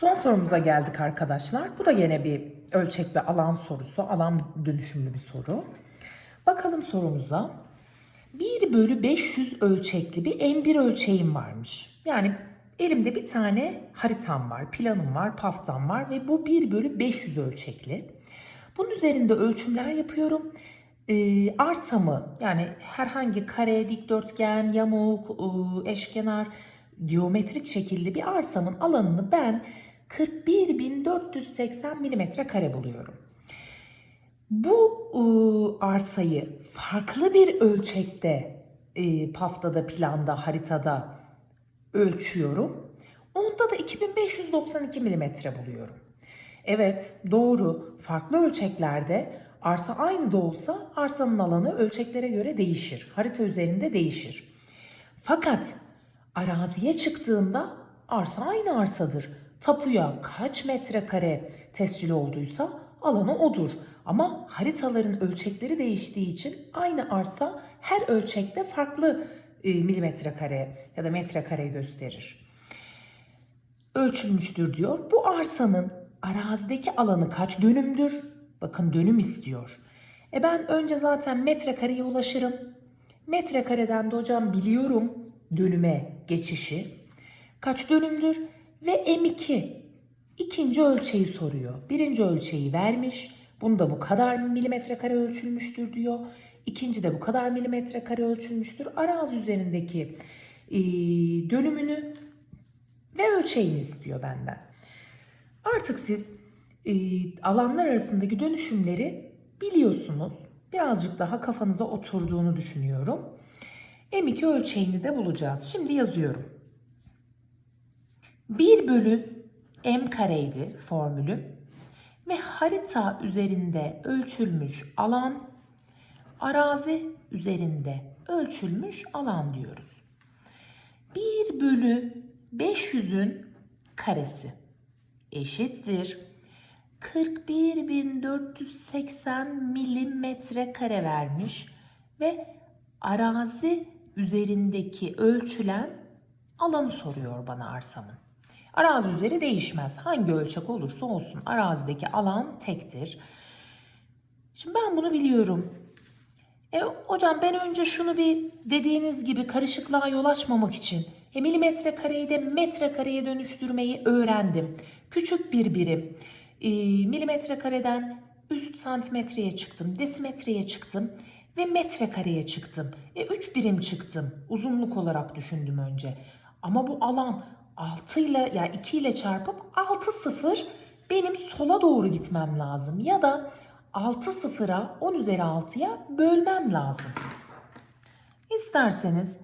Son sorumuza geldik arkadaşlar. Bu da yine bir ölçek ve alan sorusu. Alan dönüşümlü bir soru. Bakalım sorumuza. 1 bölü 500 ölçekli bir M1 ölçeğim varmış. Yani elimde bir tane haritam var, planım var, paftam var ve bu 1 bölü 500 ölçekli. Bunun üzerinde ölçümler yapıyorum. Ee, arsamı yani herhangi kare, dikdörtgen, yamuk, ıı, eşkenar, geometrik şekilli bir arsamın alanını ben 41.480 milimetre kare buluyorum. Bu ıı, arsayı farklı bir ölçekte e, paftada, planda, haritada ölçüyorum. Onda da 2592 milimetre buluyorum. Evet, doğru. Farklı ölçeklerde arsa aynı da olsa arsanın alanı ölçeklere göre değişir. Harita üzerinde değişir. Fakat araziye çıktığımda arsa aynı arsadır. Tapuya kaç metrekare tescil olduysa alanı odur. Ama haritaların ölçekleri değiştiği için aynı arsa her ölçekte farklı e, milimetre kare ya da metrekare gösterir. Ölçülmüştür diyor. Bu arsanın arazideki alanı kaç dönümdür? Bakın dönüm istiyor. E ben önce zaten metrekareye ulaşırım. Metrekareden de hocam biliyorum dönüme geçişi. Kaç dönümdür? Ve M2 ikinci ölçeği soruyor. Birinci ölçeği vermiş. Bunda bu kadar milimetre kare ölçülmüştür diyor. İkinci de bu kadar milimetre kare ölçülmüştür. Arazi üzerindeki e, dönümünü ve ölçeğini istiyor benden. Artık siz e, alanlar arasındaki dönüşümleri biliyorsunuz. Birazcık daha kafanıza oturduğunu düşünüyorum. M2 ölçeğini de bulacağız. Şimdi yazıyorum. 1 bölü m kareydi formülü ve harita üzerinde ölçülmüş alan arazi üzerinde ölçülmüş alan diyoruz. 1 bölü 500'ün karesi eşittir 41.480 milimetre kare vermiş ve arazi üzerindeki ölçülen alanı soruyor bana arsamın. Arazi üzeri değişmez. Hangi ölçek olursa olsun arazideki alan tektir. Şimdi ben bunu biliyorum. E hocam ben önce şunu bir dediğiniz gibi karışıklığa yol açmamak için e, milimetre kareyi de metre kareye dönüştürmeyi öğrendim. Küçük bir birim. E, milimetre kareden üst santimetreye çıktım, desimetreye çıktım ve metre kareye çıktım. E 3 birim çıktım. Uzunluk olarak düşündüm önce. Ama bu alan 6 ile yani 2 ile çarpıp 6 sıfır benim sola doğru gitmem lazım. Ya da 6 sıfıra 10 üzeri 6'ya bölmem lazım. İsterseniz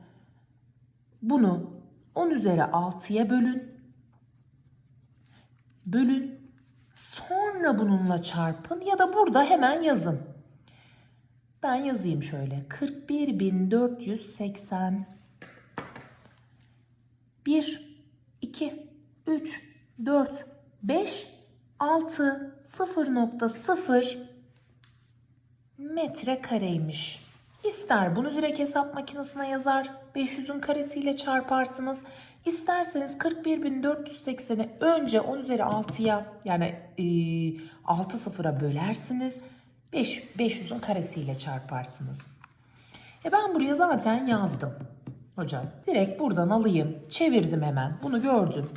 bunu 10 üzeri 6'ya bölün. Bölün. Sonra bununla çarpın ya da burada hemen yazın. Ben yazayım şöyle. 41.480 1 2 3 4 5 6 0.0 metre kareymiş. İster bunu direkt hesap makinesine yazar, 500'ün karesiyle çarparsınız. İsterseniz 41.480'i önce 10 üzeri 6'ya yani e, 6 sıfıra bölersiniz. 5, 500'ün karesiyle çarparsınız. E ben buraya zaten yazdım. Hocam direkt buradan alayım. Çevirdim hemen. Bunu gördüm.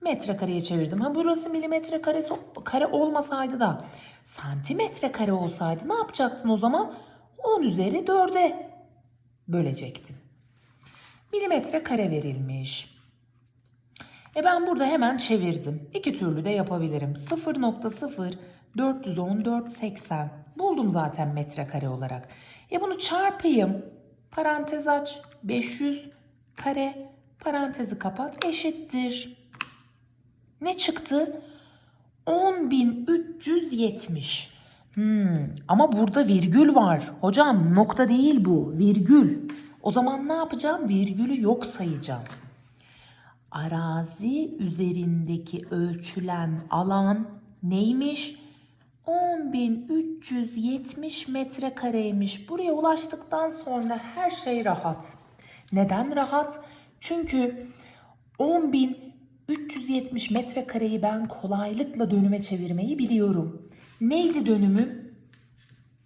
Metrekareye çevirdim. Ha burası milimetre kare, kare olmasaydı da santimetre kare olsaydı ne yapacaktın o zaman? 10 üzeri 4'e bölecektin. Milimetre kare verilmiş. E ben burada hemen çevirdim. İki türlü de yapabilirim. 0.0 414.80 buldum zaten metrekare olarak. E bunu çarpayım. Parantez aç. 500 kare parantezi kapat eşittir. Ne çıktı? 10.370. Hmm, ama burada virgül var. Hocam nokta değil bu. Virgül. O zaman ne yapacağım? Virgülü yok sayacağım. Arazi üzerindeki ölçülen alan neymiş? 10.370 metrekareymiş. Buraya ulaştıktan sonra her şey rahat. Neden rahat? Çünkü 10.000 370 metrekareyi ben kolaylıkla dönüme çevirmeyi biliyorum. Neydi dönümüm?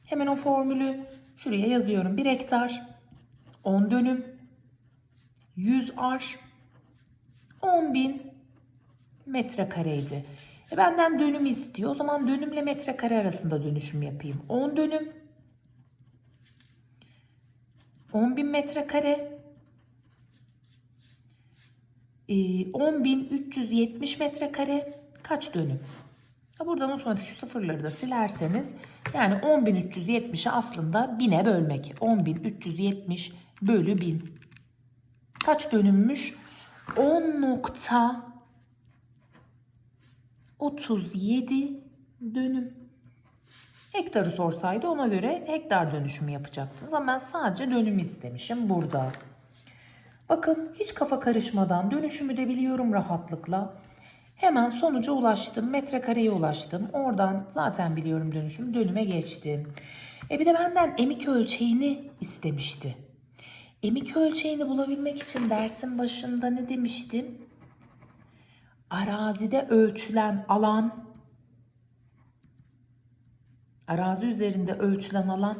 Hemen o formülü şuraya yazıyorum. 1 hektar, 10 dönüm, 100 ar, 10 bin metrekareydi. E benden dönüm istiyor. O zaman dönümle metrekare arasında dönüşüm yapayım. 10 dönüm, 10 bin metrekare, e, 10.370 metrekare kaç dönüm? Buradan otomatik şu sıfırları da silerseniz yani 10.370'i aslında 1000'e bölmek. 10.370 bölü 1000. Kaç dönümmüş? 10.37 dönüm. Hektarı sorsaydı ona göre hektar dönüşümü yapacaktınız. Ama ben sadece dönüm istemişim burada. Bakın hiç kafa karışmadan dönüşümü de biliyorum rahatlıkla. Hemen sonuca ulaştım. Metrekareye ulaştım. Oradan zaten biliyorum dönüşüm. Dönüme geçtim. E bir de benden emik ölçeğini istemişti. Emik ölçeğini bulabilmek için dersin başında ne demiştim? Arazide ölçülen alan arazi üzerinde ölçülen alan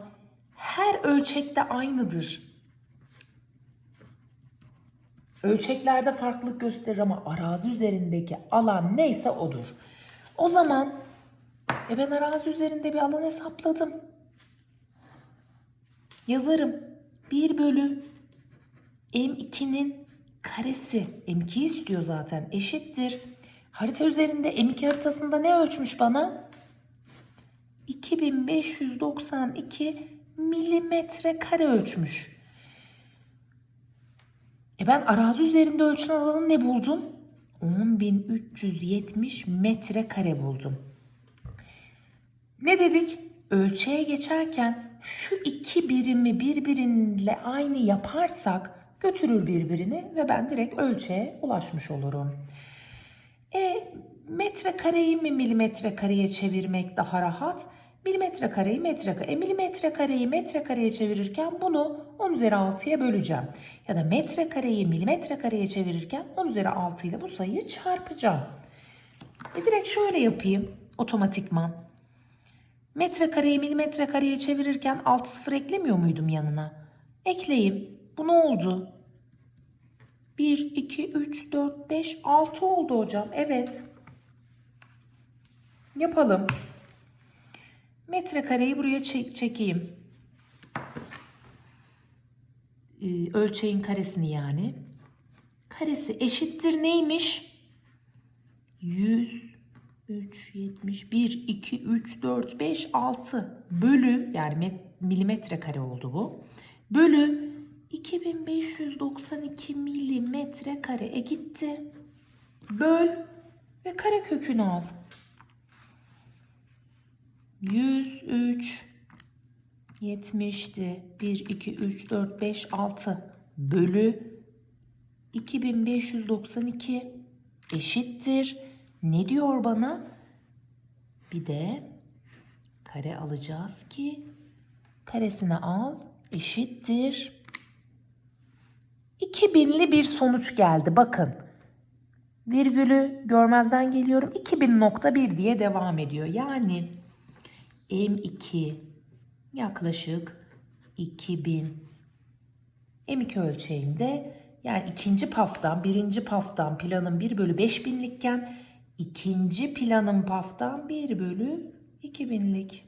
her ölçekte aynıdır. Ölçeklerde farklılık gösterir ama arazi üzerindeki alan neyse odur. O zaman e ben arazi üzerinde bir alan hesapladım. Yazarım. 1 bölü M2'nin karesi. M2'yi istiyor zaten. Eşittir. Harita üzerinde M2 haritasında ne ölçmüş bana? 2592 milimetre kare ölçmüş. E ben arazi üzerinde ölçülen alanı ne buldum? 10.370 metrekare buldum. Ne dedik? Ölçeğe geçerken şu iki birimi birbiriyle aynı yaparsak götürür birbirini ve ben direkt ölçeğe ulaşmış olurum. E metrekareyi mi milimetre kareye çevirmek daha rahat? Milimetre kareyi metre. E, milimetre kareyi metre kareye çevirirken bunu 10 üzeri 6'ya böleceğim. Ya da metre kareyi milimetre kareye çevirirken 10 üzeri 6 ile bu sayıyı çarpacağım. E, direkt şöyle yapayım otomatikman. Metre kareyi milimetre kareye çevirirken 6 sıfır eklemiyor muydum yanına? Ekleyeyim. Bu ne oldu? 1, 2, 3, 4, 5, 6 oldu hocam. Evet. Yapalım. Metrekareyi buraya çek çekeyim. Ee, ölçeğin karesini yani. Karesi eşittir neymiş? 100, 3, 71, 2, 3, 4, 5, 6 bölü yani met, milimetre kare oldu bu. Bölü 2592 milimetre kare e gitti. Böl ve kare kökünü al. 103 70'ti. 1, 2, 3, 4, 5, 6 bölü 2592 eşittir. Ne diyor bana? Bir de kare alacağız ki karesini al eşittir. 2000'li bir sonuç geldi. Bakın. Virgülü görmezden geliyorum. 2000.1 diye devam ediyor. Yani M2 yaklaşık 2000 M2 ölçeğinde yani ikinci paftan birinci paftan planın 1 bölü 5000'likken ikinci planın paftan 1 bölü 2000'lik.